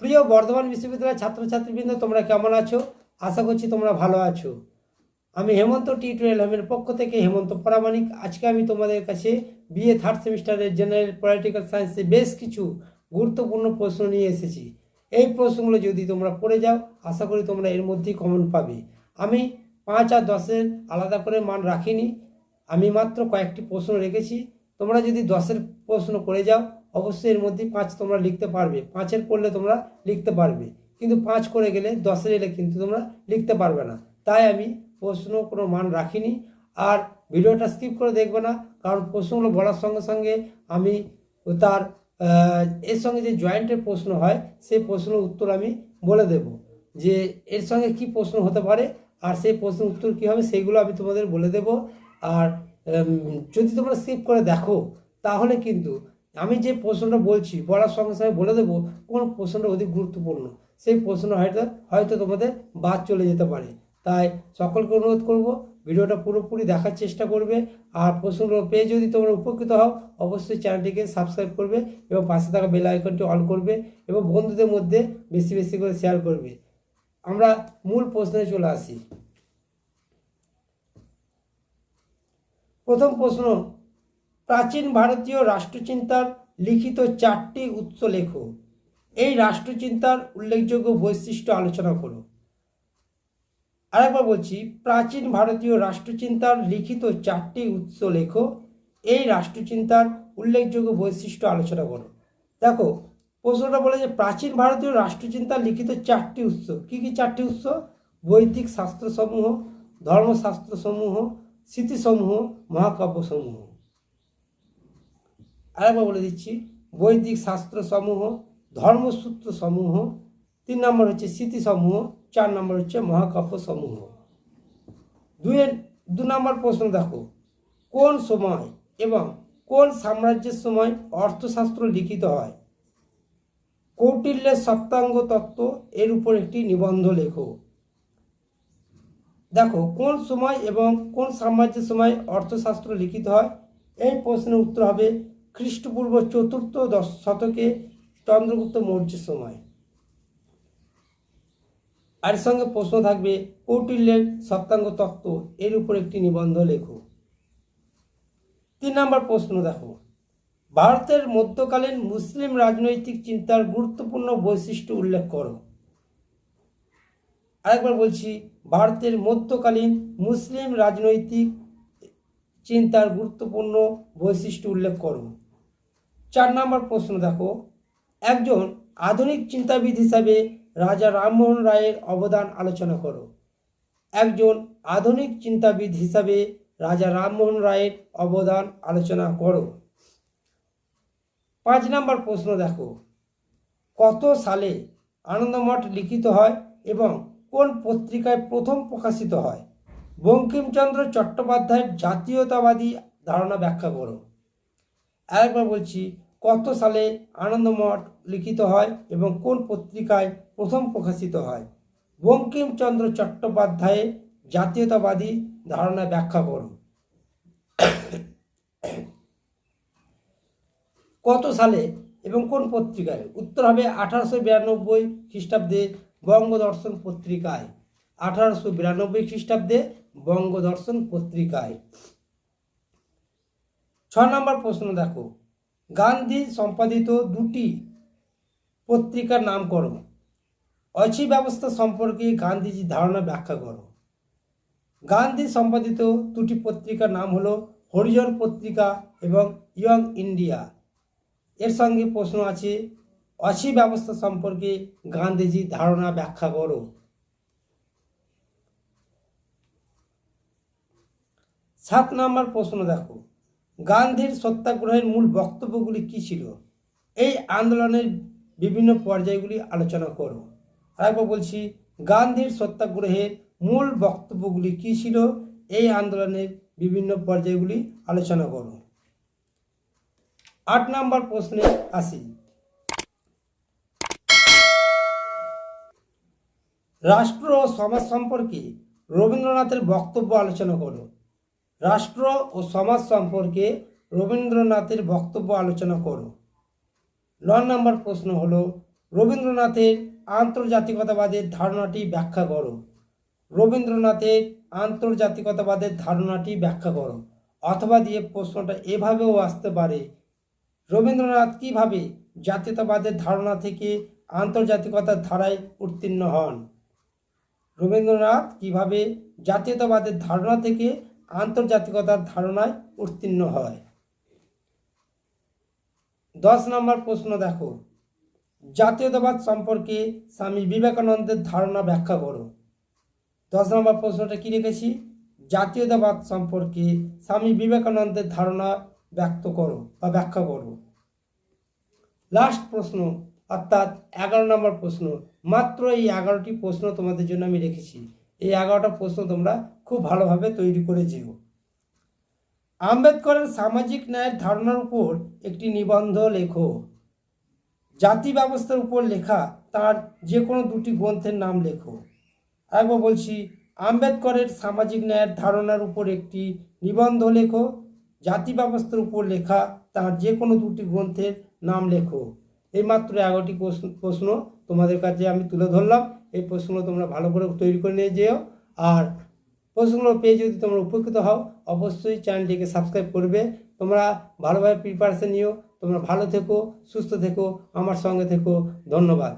প্রিয় বর্ধমান বিশ্ববিদ্যালয়ের ছাত্রছাত্রীবৃন্দ, তোমরা কেমন আছো? আশা করছি তোমরা ভালো আছো। আমি হেমন্ত টি টুয়েলভ হেমের পক্ষ থেকে হেমন্ত পরামানিক আজকে আমি তোমাদের কাছে বিএ থার্ড সেমিস্টারের জেনারেল পলিটিক্যাল সায়েন্সে বেশ কিছু গুরুত্বপূর্ণ প্রশ্ন নিয়ে এসেছি। এই প্রশ্নগুলো যদি তোমরা পড়ে যাও, আশা করি তোমরা এর মধ্যেই কমন পাবে। আমি পাঁচ আর দশের আলাদা করে মান রাখিনি। আমি মাত্র কয়েকটি প্রশ্ন রেখেছি। তোমরা যদি দশের প্রশ্ন করে যাও, অবশ্যই এর মধ্যে পাঁচ তোমরা লিখতে পারবে। পাঁচের করলে তোমরা লিখতে পারবে। কিন্তু পাঁচ করে গেলে দশের এলে কিন্তু তোমরা লিখতে পারবে না। তাই আমি প্রশ্ন কোনো মান রাখিনি। আর ভিডিওটা স্কিপ করে দেখবে না, কারণ প্রশ্নগুলো বলার সঙ্গে সঙ্গে আমি তার এর সঙ্গে যে জয়েন্টের প্রশ্ন হয়, সেই প্রশ্নের উত্তর আমি বলে দেব। যে এর সঙ্গে কি প্রশ্ন হতে পারে, আর সেই প্রশ্নের উত্তর কী হবে সেইগুলো আমি তোমাদের বলে দেব। আর যদি তোমরা স্কিপ করে দেখো, তাহলে কিন্তু আমি যে প্রশ্নটা বলছি বলার সঙ্গে সঙ্গে বলে দেবো, কোন প্রশ্নটা অধিক গুরুত্বপূর্ণ? সেই প্রশ্ন হয়তো হয়তো তোমাদের বাদ চলে যেতে পারে। তাই সকলকে অনুরোধ করব, ভিডিওটা পুরোপুরি দেখার চেষ্টা করবে, আর প্রশ্নগুলো পেয়ে যদি তোমরা উপকৃত হও, অবশ্যই চ্যানেলটিকে সাবস্ক্রাইব করবে এবং পাশে থাকা বেল আইকনটি অন করবে এবং বন্ধুদের মধ্যে বেশি বেশি করে শেয়ার করবে। আমরা মূল প্রশ্নে চলে আসি। প্রথম প্রশ্ন, প্রাচীন ভারতীয় রাষ্ট্রচিন্তার লিখিত চারটি উৎস লেখো। এই রাষ্ট্রচিন্তার উল্লেখযোগ্য বৈশিষ্ট্য আলোচনা করো। আরেকবার বলছি, প্রাচীন ভারতীয় রাষ্ট্রচিন্তার লিখিত চারটি উৎস লেখো। এই রাষ্ট্রচিন্তার উল্লেখযোগ্য বৈশিষ্ট্য আলোচনা করো। দেখো, প্রশ্নটা বলে যে প্রাচীন ভারতীয় রাষ্ট্রচিন্তার লিখিত চারটি উৎস। কি কি চারটি উৎস? বৈদিক শাস্ত্রসমূহ, ধর্মশাস্ত্রসমূহ স্মৃতিসমূহ, মহাকাব্যসমূহ। আরেকবার বলে দিচ্ছি, বৈদিক শাস্ত্রসমূহ, ধর্মসূত্রসমূহ, তিন নম্বর হচ্ছে স্মৃতিসমূহ, চার নম্বর হচ্ছে মহাকাব্যসমূহ। দুয়ের দু নম্বর প্রশ্ন দেখো, কোন সময় এবং কোন সাম্রাজ্যের সময় অর্থশাস্ত্র লিখিত হয়? কৌটিল্যের সপ্তাঙ্গ তত্ত্ব এর উপর একটি নিবন্ধ লেখো। দেখো, কোন সময় এবং কোন সাম্রাজ্যের সময় অর্থশাস্ত্র লিখিত হয়? এই প্রশ্নের উত্তর হবে খ্রিস্টপূর্ব চতুর্থ দশ শতকে চন্দ্রগুপ্ত মৌর্যের সময়। আর সঙ্গে প্রশ্ন থাকবে, কৌটিল্যের সপ্তাঙ্গ তত্ত্ব এর উপর একটি নিবন্ধ লেখো। তিন নম্বর প্রশ্ন দেখো, ভারতের মধ্যকালীন মুসলিম রাজনৈতিক চিন্তার গুরুত্বপূর্ণ বৈশিষ্ট্য উল্লেখ করো। আরেকবার বলছি, ভারতের মধ্যকালীন মুসলিম রাজনৈতিক চিন্তার গুরুত্বপূর্ণ বৈশিষ্ট্য উল্লেখ করো। চার নম্বর প্রশ্ন দেখো, একজন আধুনিক চিন্তাবিদ হিসাবে রাজা রামমোহন রায়ের অবদান আলোচনা করো। একজন আধুনিক চিন্তাবিদ হিসাবে রাজা রামমোহন রায়ের অবদান আলোচনা করো। পাঁচ নম্বর প্রশ্ন দেখো, কত সালে আনন্দমঠ লিখিত হয় এবং কোন পত্রিকায় প্রথম প্রকাশিত হয়? বঙ্কিমচন্দ্র চট্টোপাধ্যায়ের জাতীয়তাবাদী ধারণা ব্যাখ্যা করো। আরেকবার বলছি, কত সালে আনন্দমঠ লিখিত হয় এবং কোন পত্রিকায় প্রথম প্রকাশিত হয়? বঙ্কিমচন্দ্র চট্টোপাধ্যায়ের জাতীয়তাবাদী ধারণা ব্যাখ্যা করো। কত সালে এবং কোন পত্রিকায়? উত্তর হবে আঠারোশো বিরানব্বই খ্রিস্টাব্দে বঙ্গদর্শন পত্রিকায়, আঠারোশো বিরানব্বই খ্রিস্টাব্দে বঙ্গদর্শন পত্রিকায়। ছ নম্বর প্রশ্ন দেখো। গান্ধী সম্পাদিত দুটি পত্রিকার নাম করো। অচি ব্যবস্থা সম্পর্কে গান্ধীজির ধারণা ব্যাখ্যা করো। গান্ধী সম্পাদিত দুটি পত্রিকার নাম হলো হরিজন পত্রিকা এবং ইয়ং ইন্ডিয়া। এর সঙ্গে প্রশ্ন আছে অচি ব্যবস্থা সম্পর্কে গান্ধীজির ধারণা ব্যাখ্যা করো। সাত নম্বর প্রশ্ন দেখো। গান্ধীর সত্যাগ্রহের মূল বক্তব্যগুলি কী ছিল? এই আন্দোলনের বিভিন্ন পর্যায়গুলি আলোচনা করো। আরেকবার বলছি, গান্ধীর সত্যাগ্রহের মূল বক্তব্যগুলি কী ছিল? এই আন্দোলনের বিভিন্ন পর্যায়গুলি আলোচনা করো। আট নম্বর প্রশ্নে আসি। রাষ্ট্র ও সমাজ সম্পর্কে রবীন্দ্রনাথের বক্তব্য আলোচনা করো। রাষ্ট্র ও সমাজ সম্পর্কে রবীন্দ্রনাথের বক্তব্য আলোচনা করো। ন নম্বর প্রশ্ন হলো, রবীন্দ্রনাথের আন্তর্জাতিকতাবাদের ধারণাটি ব্যাখ্যা করো। রবীন্দ্রনাথের আন্তর্জাতিকতাবাদের ধারণাটি ব্যাখ্যা করো, অথবা দিয়ে প্রশ্নটা এভাবেও আসতে পারে, রবীন্দ্রনাথ কীভাবে জাতীয়তাবাদের ধারণা থেকে আন্তর্জাতিকতার ধারায় উত্তীর্ণ হন? রবীন্দ্রনাথ কীভাবে জাতীয়তাবাদের ধারণা থেকে আন্তর্জাতিকতার ধারণায় উত্তীর্ণ হয়? দশ নম্বর প্রশ্ন দেখো। জাতীয়তাবাদ সম্পর্কে স্বামী বিবেকানন্দের ধারণা ব্যাখ্যা করো। দশ নম্বর প্রশ্নটা কী রেখেছি? জাতীয়তাবাদ সম্পর্কে স্বামী বিবেকানন্দের ধারণা ব্যক্ত করো বা ব্যাখ্যা করো। লাস্ট প্রশ্ন। অর্থাৎ এগারো নম্বর প্রশ্ন, মাত্র এই এগারোটি প্রশ্ন তোমাদের জন্য আমি রেখেছি। এই এগারোটা প্রশ্ন তোমরা খুব ভালোভাবে তৈরি করে যেও। আম্বেদকরের সামাজিক ন্যায়ের ধারণার উপর একটি নিবন্ধ লেখো। জাতি ব্যবস্থার উপর লেখা তার যে কোনো দুটি গ্রন্থের নাম লেখো। একবার বলছি, আম্বেদকরের সামাজিক ন্যায়ের ধারণার উপর একটি নিবন্ধ লেখো। জাতি ব্যবস্থার উপর লেখা তার যে কোনো দুটি গ্রন্থের নাম লেখো। এই মাত্র এগারোটি প্রশ্ন তোমাদের কাছে আমি তুলে ধরলাম। এই প্রশ্নগুলো তোমরা ভালো করে তৈরি করে নিয়ে যেও। আর প্রশ্নগুলো পেয়ে যদি তোমরা উপকৃত হও, অবশ্যই চ্যানেলটিকে সাবস্ক্রাইব করবে। তোমরা ভালোভাবে প্রিপারেশান নিও। তোমরা ভালো থেকো, সুস্থ থেকো, আমার সঙ্গে থেকো। ধন্যবাদ।